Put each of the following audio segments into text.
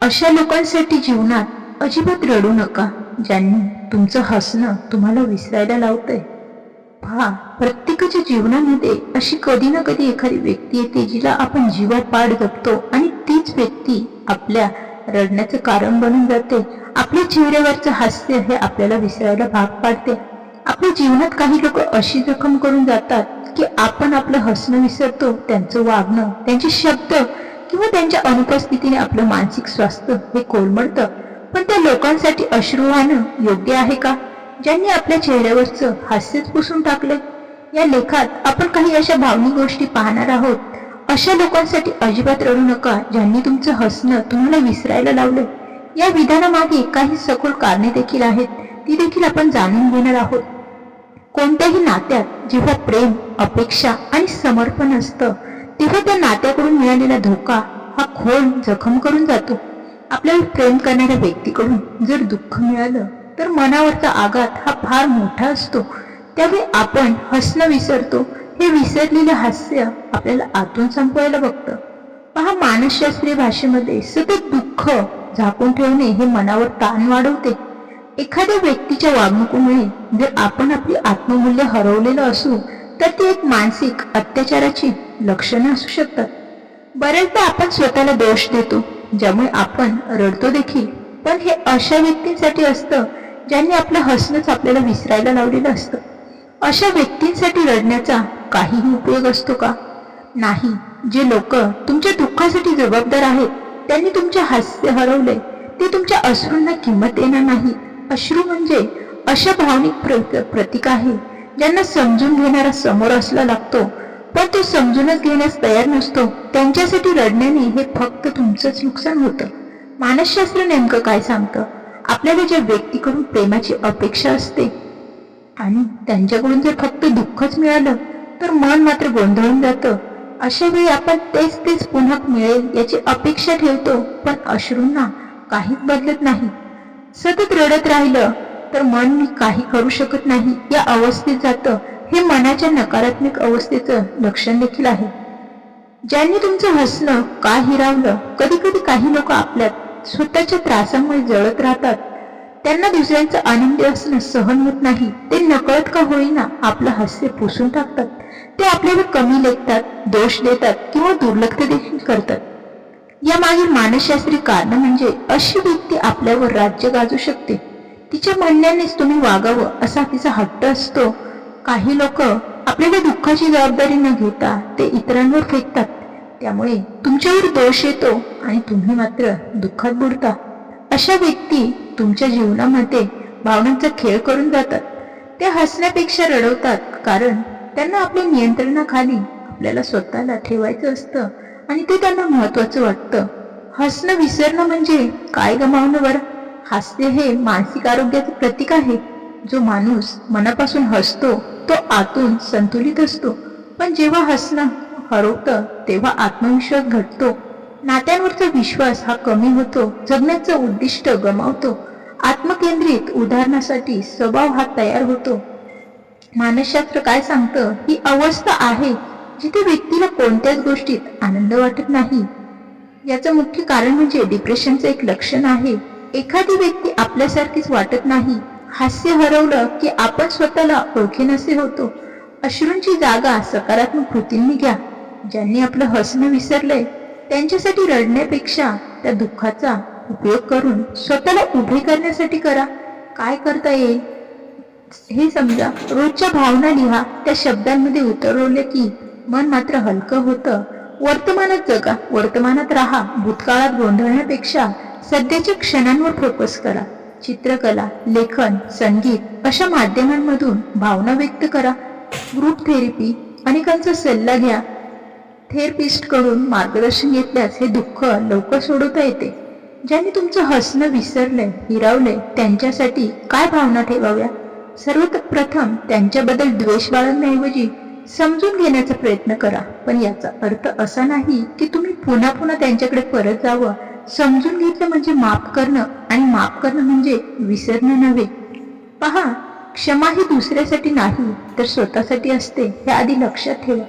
अशा लोकांसाठी जीवनात अजिबात रडू नका ज्यांनी तुमचं हसणं तुम्हाला विसरायला लावतंय. पहा प्रत्येकाच्या जीवनामध्ये अशी कधी ना कधी एखादी व्यक्ती येते जिला आपण जीवापाड जपतो आणि तीच व्यक्ती आपल्या रडण्याचं कारण बनून जाते. आपल्या चेहऱ्यावरचं हास्य हे आपल्याला विसरायला भाग पाडते. आपल्या जीवनात काही लोक अशी जखम करून जातात की आपण आपलं हसणं विसरतो त्यांचं वागणं त्यांचे शब्द त्यांच्या अनुपस्थितीने आपलं मानसिक स्वास्थ्य हे कोलमडतं. पण त्या लोकांसाठी अश्रू वाहणं योग्य आहे का? ज्यांनी आपल्या चेहऱ्यावरचं हास्यच पुसून टाकले या लेखात आपण काही अशा भावनिक गोष्टी पाहणार आहोत. अशा लोकांसाठी अजिबात रडू नका ज्यांनी तुमचं हसणं तुम्हाला विसरायला लावलं या विधानामागे काही सखोल कारणे देखील आहेत. ती देखील आपण जाणून घेणार आहोत. कोणत्याही नात्यात जेव्हा प्रेम अपेक्षा आणि समर्पण असतं तेव्हा त्या नात्याकडून मिळालेला धोका हा खोल जखम करून जातो. आपल्याला प्रेम करणाऱ्या व्यक्तीकडून जर दुःख मिळालं तर मनावरचा आघात हा फार मोठा असतो. त्यावेळी आपण हसणं विसरतो. हे विसरलेलं हास्य आपल्याला आतून संपवायला बघतं. पहा मानसशास्त्रीय भाषेमध्ये सतत दुःख झाकून ठेवणे हे मनावर ताण वाढवते. एखाद्या व्यक्तीच्या वागणुकीमुळे जर आपण आपली आत्ममूल्य हरवलेलं असू तर ती एक मानसिक अत्याचाराची लक्षणं असू शकतात. बऱ्याचदा आपण स्वतःला दोष देतो ज्यामुळे आपण रडतो देखील. पण हे अशा व्यक्तींसाठी असतं ज्यांनी आपलं हसणंच आपल्याला विसरायला लावलेलं असतं. अशा व्यक्तींसाठी रडण्याचा काहीही उपयोग असतो का? नाही. जे लोक तुमच्या दुःखासाठी जबाबदार आहेत त्यांनी तुमचे हास्य हरवले ते तुमच्या अश्रूंना किंमत येणार नाही. अश्रू म्हणजे अशा भावनिक प्र- प्रतीक आहे ज्यांना समजून घेणारा समोर असला लागतो पण तो समजूनच घेण्यास तयार नसतो. त्यांच्यासाठी रडण्याने हे फक्त तुमचंच नुकसान होतं. मानसशास्त्र नेमकं काय सांगतं? आपल्याला ज्या व्यक्तीकडून प्रेमाची अपेक्षा असते आणि त्यांच्याकडून जर फक्त दुःखच मिळालं तर मन मात्र गोंधळून जातं. अशा वेळी आपण तेच तेच पुन्हा मिळेल याची अपेक्षा ठेवतो पण अश्रूंना काहीच बदलत नाही. सतत रडत राहिलं तर मन मी काही करू शकत नाही या अवस्थेत जातं. हे मनाच्या नकारात्मक अवस्थेचं लक्षण देखील आहे. ज्यांनी तुमचं हसणं का हिरावलं कधी कधी काही लोक आपल्यात स्वतःच्या त्रासामुळे जळत राहतात. त्यांना दुसऱ्यांचं आनंदी असणं सहन होत नाही. ते नकळत का होईना आपलं हास्य पुसून टाकतात. ते आपल्याला कमी लेखतात दोष देतात किंवा दुर्लक्ष देखील करतात. या मागील मानसशास्त्री कारण म्हणजे अशी व्यक्ती आपल्यावर राज्य गाजू शकते. तिच्या म्हणण्यानेच तुम्ही वागावं असा तिचा हट्ट असतो. काही लोक आपल्याला दुःखाची जबाबदारी न घेता ते इतरांवर फेकतात. त्यामुळे तुमच्यावर दोष येतो आणि तुम्ही मात्र दुःखात बुडता. अशा व्यक्ती तुमच्या जीवनामध्ये भावनांचा खेळ करून जातात. ते हसण्यापेक्षा रडवतात कारण त्यांना आपल्या नियंत्रणाखाली आपल्याला स्वतःला ठेवायचं असतं आणि ते त्यांना महत्वाचं वाटतं. हसणं विसरणं म्हणजे काय गमावणं बरं? हास्य हे मानसिक आरोग्याचे प्रतीक आहे. जो माणूस मनापासून हसतो तो आतून संतुलित असतो. पण जेव्हा हसणं हरवतं तेव्हा आत्मविश्वास घटतो. नात्यांवरचा विश्वास हा कमी होतो जगण्याचं उद्दिष्ट गमावतो. आत्मकेंद्रित उदाहरणासाठी स्वभाव हा तयार होतो. मानसशास्त्र काय सांगतं? ही अवस्था आहे जिथे व्यक्तीला कोणत्याच गोष्टीत आनंद वाटत नाही. याचं मुख्य कारण म्हणजे डिप्रेशनचं एक लक्षण आहे. एखादी व्यक्ती आपल्यासारखीच वाटत नाही हास्य हरवलं की आपण स्वतःला ओळखीनसे होतो. अश्रूंची जागा सकारात्मक कृतींनी घ्या. ज्यांनी आपलं हसणं विसरलंय त्यांच्यासाठी रडण्यापेक्षा त्या दुःखाचा उपयोग करून स्वतःला उभे करण्यासाठी करा. काय करता येईल? हे समजा. रोजच्या भावना लिहा. त्या शब्दांमध्ये उतरवले की मन मात्र हलकं होतं. वर्तमानात जगा. वर्तमानात राहा. भूतकाळात गोंधळण्यापेक्षा सध्याच्या क्षणांवर फोकस करा. चित्रकला लेखन संगीत अशा माध्यमांमधून भावना व्यक्त करा. ग्रुप थेरपी अनेकांचा सल्ला घ्या. थेरपिस्टकडून मार्गदर्शन घेतल्यास हे दुःख लवकर सोडवता येते. ज्यांनी तुमचं हसणं विसरलंय हिरावलंय त्यांच्यासाठी काय भावना ठेवाव्या? सर्वात प्रथम त्यांच्याबद्दल द्वेष बाळगण्याऐवजी समजून घेण्याचा प्रयत्न करा. पण याचा अर्थ असा नाही की तुम्ही पुन्हा पुन्हा त्यांच्याकडे परत जावं. समजून घेतलं म्हणजे माफ करणं आणि माफ करणं म्हणजे विसरणं नव्हे. पहा क्षमा ही दुसऱ्यासाठी नाही तर स्वतःसाठी असते हे आधी लक्षात ठेवा.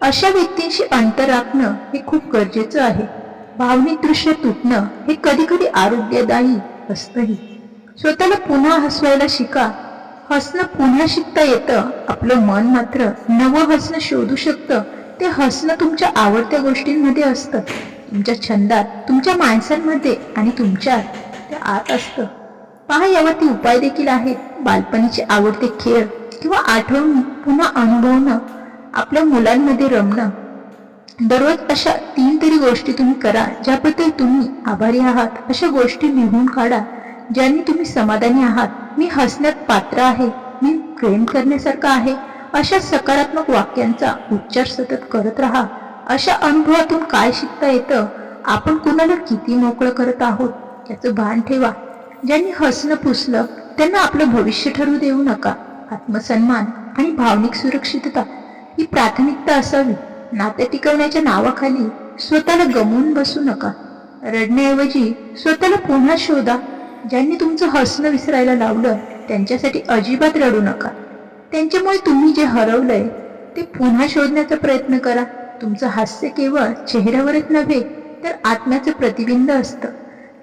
अशा व्यक्तींशी अंतर राखणं हे खूप गरजेचं आहे. भावनिक दृश्य तुटणं हे कधी कधी आरोग्यदायी असतंही. स्वतःला पुन्हा हसवायला शिका. हसणं पुन्हा शिकता येतं. आपलं मन मात्र नवं हसणं शोधू शकतं. ते हसणं तुमच्या आवडत्या गोष्टींमध्ये असतं. तुमच्या छंदात तुमच्या माणसांमध्ये आणि तुमच्यात. आत असतं. पहा यावरती उपाय देखील आहेत. बालपणीचे आवडते खेळ किंवा आठवण पुन्हा अनुभवणं आपल्या मुलांमध्ये रमणं. दररोज अशा तीन तरी गोष्टी तुम्ही करा ज्याबद्दल तुम्ही आभारी आहात. अशा गोष्टी लिहून काढा ज्यांनी तुम्ही समाधानी आहात. मी हसण्यात पात्र आहे. मी प्रेम करण्यासारखं आहे. अशा सकारात्मक वाक्यांचा उच्चार सतत करत राहा. अशा अनुभवातून काय शिकता येतं? आपण कुणाला किती मोकळं करत आहोत? याचं भान ठेवा. ज्यांनी हसणं पुसलं त्यांना आपलं भविष्य ठरू देऊ नका. आत्मसन्मान आणि भावनिक सुरक्षितता ही प्राथमिकता असावी. नाते टिकवण्याच्या नावाखाली स्वतःला गमवून बसू नका. रडण्याऐवजी स्वतःला पुन्हा शोधा. ज्यांनी तुमचं हसणं विसरायला लावलं त्यांच्यासाठी अजिबात रडू नका. त्यांच्यामुळे तुम्ही जे हरवलंय ते पुन्हा शोधण्याचा प्रयत्न करा. तुमचं हास्य केवळ चेहऱ्यावरच नव्हे तर आत्म्याचं प्रतिबिंब असतं.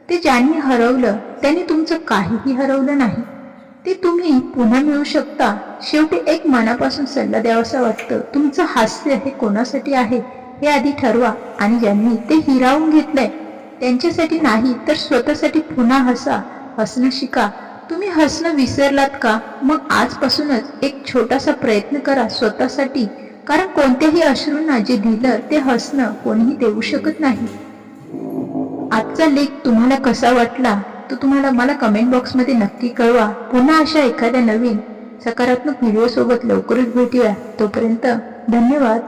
ते ज्यांनी हरवलं त्यांनी तुमचं काहीही हरवलं नाही. ते तुम्ही पुन्हा मिळू शकता. शेवटी एक मनापासून सल्ला द्यावासा वाटतं. तुमचं हास्य हे कोणासाठी आहे हे आधी ठरवा. आणि ज्यांनी ते हिरावून घेतलंय त्यांच्यासाठी नाही तर स्वतःसाठी पुन्हा हसा. हसणं शिका. तुम्ही हसणं विसरलात का? मग आजपासूनच एक छोटासा प्रयत्न करा स्वतःसाठी. कारण कोणत्याही अश्रूंना जे दिलं ते हसणं कोणीही देऊ शकत नाही. आजचा लेख तुम्हाला कसा वाटला तो तुम्हाला मला कमेंट बॉक्समध्ये नक्की कळवा. पुन्हा अशा एखाद्या नवीन सकारात्मक व्हिडिओसोबत लवकरच भेटूया. तोपर्यंत धन्यवाद.